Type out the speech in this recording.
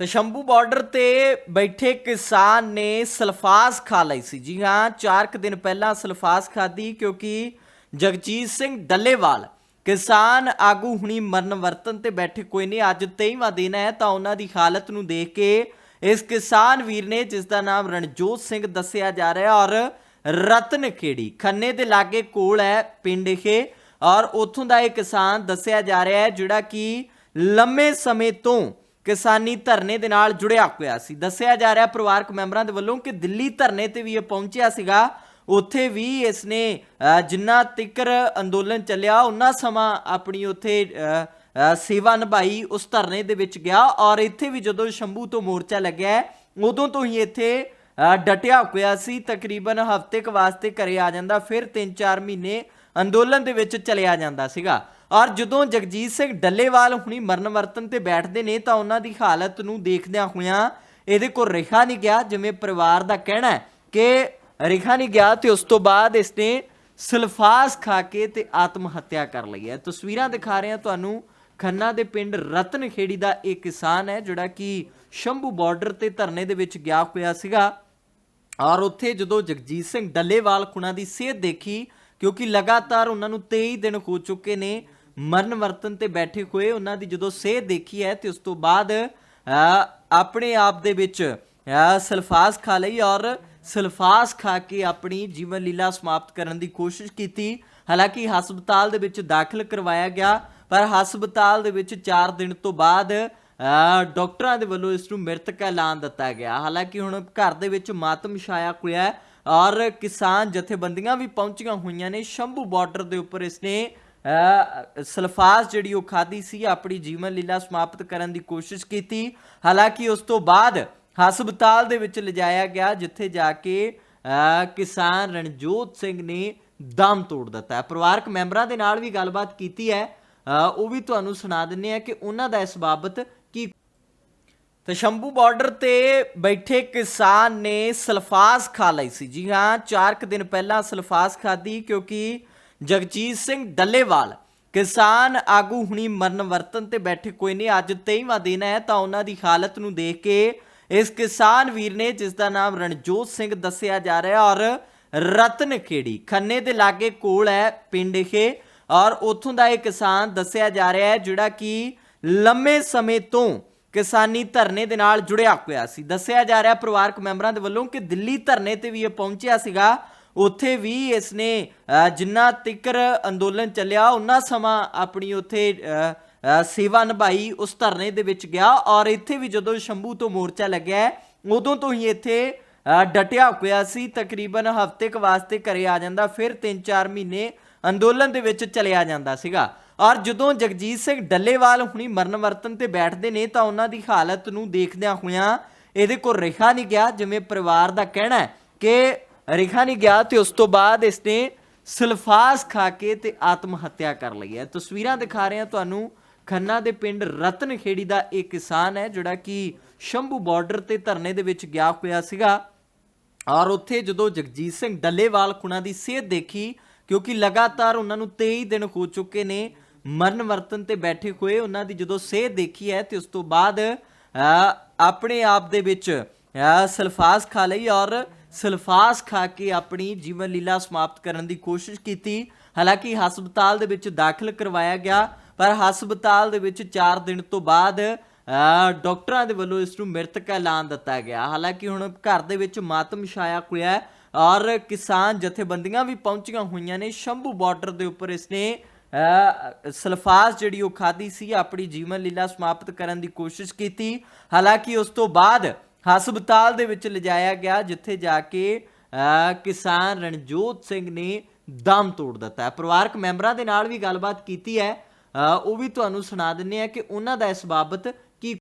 ਤੇ ਸ਼ੰਭੂ ਬਾਰਡਰ ਤੇ ਬੈਠੇ ਕਿਸਾਨ ਨੇ ਸਲਫਾਸ ਖਾ ਲਈ ਸੀ। ਜੀ ਹਾਂ, ਚਾਰ ਕੁ ਦਿਨ ਪਹਿਲਾਂ ਸਲਫਾਸ ਖਾਦੀ ਕਿਉਂਕਿ ਜਗਜੀਤ ਸਿੰਘ ਡੱਲੇਵਾਲ ਕਿਸਾਨ ਆਗੂ ਹੁਣੀ ਮਰਨ ਵਰਤਨ ਤੇ ਬੈਠੇ ਕੋਈ ਨਹੀਂ, ਅੱਜ 23ਵਾਂ ਦਿਨ ਹੈ ਤਾਂ ਉਹਨਾਂ ਦੀ ਹਾਲਤ ਨੂੰ ਦੇਖ ਕੇ ਇਸ ਕਿਸਾਨ ਵੀਰ ਨੇ, ਜਿਸ ਦਾ ਨਾਮ ਰਣਜੋਤ ਸਿੰਘ ਦੱਸਿਆ ਜਾ ਰਿਹਾ ਔਰ ਰਤਨ ਖੇੜੀ, ਖੰਨੇ ਦੇ ਲਾਗੇ ਕੋਲ ਹੈ ਪਿੰਡ ਇਹ ਔਰ ਉੱਥੋਂ ਦਾ ਇਹ ਕਿਸਾਨ ਦੱਸਿਆ ਜਾ ਰਿਹਾ ਹੈ ਜਿਹੜਾ ਕਿ ਲੰਮੇ ਸਮੇਂ ਤੋਂ ਕਿਸਾਨੀ ਧਰਨੇ ਦੇ ਨਾਲ ਜੁੜਿਆ ਹੋਇਆ ਸੀ। ਦੱਸਿਆ ਜਾ ਰਿਹਾ ਪਰਿਵਾਰਕ ਮੈਂਬਰਾਂ ਦੇ ਵੱਲੋਂ ਕਿ ਦਿੱਲੀ ਧਰਨੇ ਤੇ ਵੀ ਇਹ ਪਹੁੰਚਿਆ ਸੀਗਾ। ਉੱਥੇ ਵੀ ਇਸ ਨੇ ਜਿੰਨਾ ਤਿਕਰ ਅੰਦੋਲਨ ਚੱਲਿਆ ਉਹਨਾਂ ਸਮਾਂ ਆਪਣੀ ਉੱਥੇ ਸੇਵਾ ਨਿਭਾਈ ਉਸ ਧਰਨੇ ਦੇ ਵਿੱਚ ਗਿਆ ਔਰ ਇੱਥੇ ਵੀ ਜਦੋਂ ਸ਼ੰਭੂ ਤੋਂ ਮੋਰਚਾ ਲੱਗਿਆ, ਉਦੋਂ ਤੋਂ ਹੀ ਇੱਥੇ ਡਟਿਆ ਹੋਇਆ ਸੀ। ਤਕਰੀਬਨ ਹਫ਼ਤੇ ਕ ਵਾਸਤੇ ਘਰੇ ਆ ਜਾਂਦਾ, ਫਿਰ 3-4 ਮਹੀਨੇ ਅੰਦੋਲਨ ਦੇ ਵਿੱਚ ਚਲਿਆ ਜਾਂਦਾ ਸੀਗਾ। ਔਰ ਜਦੋਂ ਜਗਜੀਤ ਸਿੰਘ ਡੱਲੇਵਾਲ ਹੁਣੀ ਮਰਨ ਵਰਤਨ ਤੇ ਬੈਠਦੇ ਨੇ ਤਾਂ ਉਹਨਾਂ ਦੀ ਹਾਲਤ ਨੂੰ ਦੇਖਦਿਆਂ ਹੋਇਆਂ ਇਹਦੇ ਕੋਲ ਰਿਹਾ ਨਹੀਂ ਗਿਆ, ਜਿਵੇਂ ਪਰਿਵਾਰ ਦਾ ਕਹਿਣਾ ਹੈ ਕਿ ਰਿਹਾ ਨਹੀਂ ਗਿਆ ਤੇ ਉਸ ਤੋਂ ਬਾਅਦ ਇਸਨੇ ਸਲਫਾਸ ਖਾ ਕੇ ਤੇ ਆਤਮ ਹੱਤਿਆ ਕਰ ਲਈ ਹੈ। ਤਸਵੀਰਾਂ ਦਿਖਾ ਰਹੇ ਹਾਂ ਤੁਹਾਨੂੰ। ਖੰਨਾ ਦੇ ਪਿੰਡ ਰਤਨਖੇੜੀ ਦਾ ਇੱਕ ਕਿਸਾਨ ਹੈ, ਜਿਹੜਾ ਕਿ ਸ਼ੰਭੂ ਬਾਰਡਰ ਤੇ ਧਰਨੇ ਦੇ ਵਿੱਚ ਗਿਆ ਹੋਇਆ ਸੀਗਾ। ਔਰ ਉੱਥੇ ਜਦੋਂ ਜਗਜੀਤ ਸਿੰਘ ਡੱਲੇਵਾਲ ਖੁਣਾ ਦੀ ਸਿਹਤ ਦੇਖੀ, ਕਿਉਂਕਿ ਲਗਾਤਾਰ ਉਹਨਾਂ ਨੂੰ 23 ਦਿਨ ਹੋ ਚੁੱਕੇ ਨੇ ਮਰਨ ਵਰਤਨ ਤੇ ਬੈਠੇ ਹੋਏ ਉਹਨਾਂ ਦੀ ਜਦੋਂ ਸਿਹਤ ਦੇਖੀ ਹੈ ਤੇ ਉਸ ਤੋਂ ਬਾਅਦ ਆਪਣੇ ਆਪ ਦੇ ਵਿੱਚ ਸਲਫਾਸ ਖਾ ਲਈ ਔਰ ਸਲਫਾਸ ਖਾ ਕੇ ਆਪਣੀ ਜੀਵਨ ਲੀਲਾ ਸਮਾਪਤ ਕਰਨ ਦੀ ਕੋਸ਼ਿਸ਼ ਕੀਤੀ। ਹਾਲਾਂਕਿ ਹਸਪਤਾਲ ਦੇ ਵਿੱਚ ਦਾਖਲ ਕਰਵਾਇਆ ਗਿਆ ਪਰ ਹਸਪਤਾਲ ਦੇ ਵਿੱਚ 4 ਦਿਨ ਤੋਂ ਬਾਅਦ ਅ, ਡਾਕਟਰਾਂ ਦੇ ਵੱਲੋਂ ਇਸ ਨੂੰ ਮ੍ਰਿਤਕ ਐਲਾਨ ਦਿੱਤਾ ਗਿਆ। ਹਾਲਾਂਕਿ ਹੁਣ ਘਰ ਦੇ ਵਿੱਚ ਮਾਤਮ ਛਾਇਆ ਹੋਇਆ ਔਰ ਕਿਸਾਨ ਜਥੇਬੰਦੀਆਂ ਵੀ ਪਹੁੰਚੀਆਂ ਹੋਈਆਂ ਨੇ। ਸ਼ੰਭੂ ਬਾਰਡਰ ਦੇ ਉੱਪਰ ਇਸ ਨੇ ਸਲਫਾਸ ਜਿਹੜੀ ਉਹ ਖਾਦੀ ਸੀ, ਆਪਣੀ ਜੀਵਨ ਲੀਲਾ ਸਮਾਪਤ ਕਰਨ ਦੀ ਕੋਸ਼ਿਸ਼ ਕੀਤੀ। ਹਾਲਾਂਕਿ ਉਸ ਤੋਂ ਬਾਅਦ ਹਸਪਤਾਲ ਦੇ ਵਿੱਚ ਲਿਜਾਇਆ ਗਿਆ, ਜਿੱਥੇ ਜਾ ਕੇ ਕਿਸਾਨ ਰਣਜੋਤ ਸਿੰਘ ਨੇ ਦਮ ਤੋੜ ਦਿੱਤਾ ਪਰਿਵਾਰਕ ਮੈਂਬਰਾਂ ਦੇ ਨਾਲ ਵੀ ਗੱਲਬਾਤ ਕੀਤੀ ਹੈ। ਉਹ ਵੀ ਤੁਹਾਨੂੰ ਸੁਣਾ ਦਿੰਨੇ ਆ ਕਿ ਉਹਨਾਂ ਦਾ ਇਸ ਬਾਬਤ ਕੀ ਤੇ ਸ਼ੰਭੂ ਬਾਰਡਰ ਤੇ ਬੈਠੇ ਕਿਸਾਨ ਨੇ ਸਲਫਾਸ ਖਾ ਲਈ ਸੀ। ਜੀ ਹਾਂ, ਚਾਰ ਕੁ ਦਿਨ ਪਹਿਲਾਂ ਸਲਫਾਸ ਖਾਦੀ ਕਿਉਂਕਿ ਜਗਜੀਤ ਸਿੰਘ ਡੱਲੇਵਾਲ, ਕਿਸਾਨ ਆਗੂ ਹੁਣੀ ਮਰਨ ਵਰਤਨ ਤੇ ਬੈਠੇ ਕੋਈ ਨਹੀਂ, ਅੱਜ 23ਵਾਂ ਦਿਨ ਹੈ, ਤਾਂ ਉਹਨਾਂ ਦੀ ਹਾਲਤ ਨੂੰ ਦੇਖ ਕੇ ਇਸ ਕਿਸਾਨ ਵੀਰ ਨੇ, ਜਿਸ ਦਾ ਨਾਮ ਰਣਜੋਤ ਸਿੰਘ ਦੱਸਿਆ ਜਾ ਰਿਹਾ ਔਰ ਰਤਨ ਖੇੜੀ, ਖੰਨੇ ਦੇ ਲਾਗੇ ਕੋਲ ਹੈ ਪਿੰਡ ਇਹ ਔਰ ਉੱਥੋਂ ਦਾ ਇਹ ਕਿਸਾਨ ਦੱਸਿਆ ਜਾ ਰਿਹਾ ਹੈ, ਜਿਹੜਾ ਕਿ ਲੰਮੇ ਸਮੇਂ ਤੋਂ ਕਿਸਾਨੀ ਧਰਨੇ ਦੇ ਨਾਲ ਜੁੜਿਆ ਹੋਇਆ ਸੀ। ਦੱਸਿਆ ਜਾ ਰਿਹਾ ਪਰਿਵਾਰਕ ਮੈਂਬਰਾਂ ਦੇ ਵੱਲੋਂ ਕਿ ਦਿੱਲੀ ਧਰਨੇ ਤੇ ਵੀ ਇਹ ਪਹੁੰਚਿਆ ਸੀਗਾ। ਉੱਥੇ ਵੀ ਇਸ ਨੇ ਜਿੰਨਾ ਤਿਕਰ ਅੰਦੋਲਨ ਚੱਲਿਆ ਉਹਨਾਂ ਸਮਾਂ ਆਪਣੀ ਉੱਥੇ ਸੇਵਾ ਨਿਭਾਈ, ਉਸ ਧਰਨੇ ਦੇ ਵਿੱਚ ਗਿਆ ਔਰ ਇੱਥੇ ਵੀ ਜਦੋਂ ਸ਼ੰਭੂ ਤੋਂ ਮੋਰਚਾ ਲੱਗਿਆ, ਉਦੋਂ ਤੋਂ ਹੀ ਇੱਥੇ ਡਟਿਆ ਹੋਇਆ ਸੀ। ਤਕਰੀਬਨ ਹਫ਼ਤੇ ਕ ਵਾਸਤੇ ਘਰੇ ਆ ਜਾਂਦਾ, ਫਿਰ 3-4 ਮਹੀਨੇ ਅੰਦੋਲਨ ਦੇ ਵਿੱਚ ਚਲਿਆ ਜਾਂਦਾ ਸੀਗਾ। ਔਰ ਜਦੋਂ ਜਗਜੀਤ ਸਿੰਘ ਡੱਲੇਵਾਲ ਹੁਣੀ ਮਰਨ ਵਰਤਨ ਤੇ ਬੈਠਦੇ ਨੇ, ਤਾਂ ਉਹਨਾਂ ਦੀ ਹਾਲਤ ਨੂੰ ਦੇਖਦਿਆਂ ਹੋਇਆਂ ਇਹਦੇ ਕੋਲ ਰਿਹਾ ਨਹੀਂ ਗਿਆ, ਜਿਵੇਂ ਪਰਿਵਾਰ ਦਾ ਕਹਿਣਾ ਹੈ ਕਿ ਰੇਖਾ ਨੇ ਗਿਆ ਤੇ ਉਸ ਤੋਂ ਬਾਅਦ ਇਸਨੇ ਸਲਫਾਸ ਖਾ ਕੇ ਤੇ ਆਤਮ ਹੱਤਿਆ ਕਰ ਲਈ ਹੈ। ਤਸਵੀਰਾਂ ਦਿਖਾ ਰਹੇ ਹਾਂ ਤੁਹਾਨੂੰ। ਖੰਨਾ ਦੇ ਪਿੰਡ ਰਤਨ ਖੇੜੀ ਦਾ ਇੱਕ ਕਿਸਾਨ ਹੈ ਜਿਹੜਾ ਕਿ ਸ਼ੰਭੂ ਬਾਰਡਰ ਤੇ ਧਰਨੇ ਦੇ ਵਿੱਚ ਗਿਆ ਹੋਇਆ ਸੀਗਾ। ਔਰ ਉੱਥੇ ਜਦੋਂ ਜਗਜੀਤ ਸਿੰਘ ਡੱਲੇਵਾਲ ਖੁਣਾ ਦੀ ਸਿਹਤ ਦੇਖੀ ਕਿਉਂਕਿ ਲਗਾਤਾਰ ਉਹਨਾਂ ਨੂੰ 23 ਦਿਨ ਹੋ ਚੁੱਕੇ ਨੇ ਮਰਨ ਵਰਤਨ ਤੇ ਬੈਠੇ ਹੋਏ ਉਹਨਾਂ ਦੀ ਜਦੋਂ ਸਿਹਤ ਦੇਖੀ ਹੈ ਤੇ ਉਸ ਤੋਂ ਬਾਅਦ ਅ, ਆਪਣੇ ਆਪ ਦੇ ਵਿੱਚ ਸਲਫਾਸ ਖਾ ਲਈ ਔਰ ਸਲਫਾਸ ਖਾ ਕੇ ਆਪਣੀ ਜੀਵਨ ਲੀਲਾ ਸਮਾਪਤ ਕਰਨ ਦੀ ਕੋਸ਼ਿਸ਼ ਕੀਤੀ। ਹਾਲਾਂਕਿ ਹਸਪਤਾਲ ਦੇ ਵਿੱਚ ਦਾਖਲ ਕਰਵਾਇਆ ਗਿਆ ਪਰ ਹਸਪਤਾਲ ਦੇ ਵਿੱਚ 4 ਦਿਨ ਤੋਂ ਬਾਅਦ ਅ, ਡਾਕਟਰਾਂ ਦੇ ਵੱਲੋਂ ਇਸ ਨੂੰ ਮ੍ਰਿਤਕ ਐਲਾਨ ਦਿੱਤਾ ਗਿਆ। ਹਾਲਾਂਕਿ ਹੁਣ ਘਰ ਦੇ ਵਿੱਚ ਮਾਤਮ ਛਾਇਆ ਹੋਇਆ ਹੈ ਔਰ ਕਿਸਾਨ ਜਥੇਬੰਦੀਆਂ ਵੀ ਪਹੁੰਚੀਆਂ ਹੋਈਆਂ ਨੇ। ਸ਼ੰਭੂ ਬਾਰਡਰ ਦੇ ਉੱਪਰ ਇਸਨੇ ਸਲਫਾਸ ਜਿਹੜੀ ਉਹ ਖਾਦੀ ਸੀ ਆਪਣੀ ਜੀਵਨ ਲੀਲਾ ਸਮਾਪਤ ਕਰਨ ਦੀ ਕੋਸ਼ਿਸ਼ ਕੀਤੀ। ਹਾਲਾਂਕਿ ਉਸ ਤੋਂ ਬਾਅਦ ਹਸਪਤਾਲ ਦੇ ਵਿੱਚ ਲਿਜਾਇਆ ਗਿਆ, ਜਿੱਥੇ ਜਾ ਕੇ ਕਿਸਾਨ ਰਣਜੋਤ ਸਿੰਘ ਨੇ ਦਮ ਤੋੜ ਦਿੱਤਾ ਪਰਿਵਾਰਕ ਮੈਂਬਰਾਂ ਦੇ ਨਾਲ ਵੀ ਗੱਲਬਾਤ ਕੀਤੀ ਹੈ। ਉਹ ਵੀ ਤੁਹਾਨੂੰ ਸੁਣਾ ਦਿੰਨੇ ਆ ਕਿ ਉਹਨਾਂ ਦਾ ਇਸ ਬਾਬਤ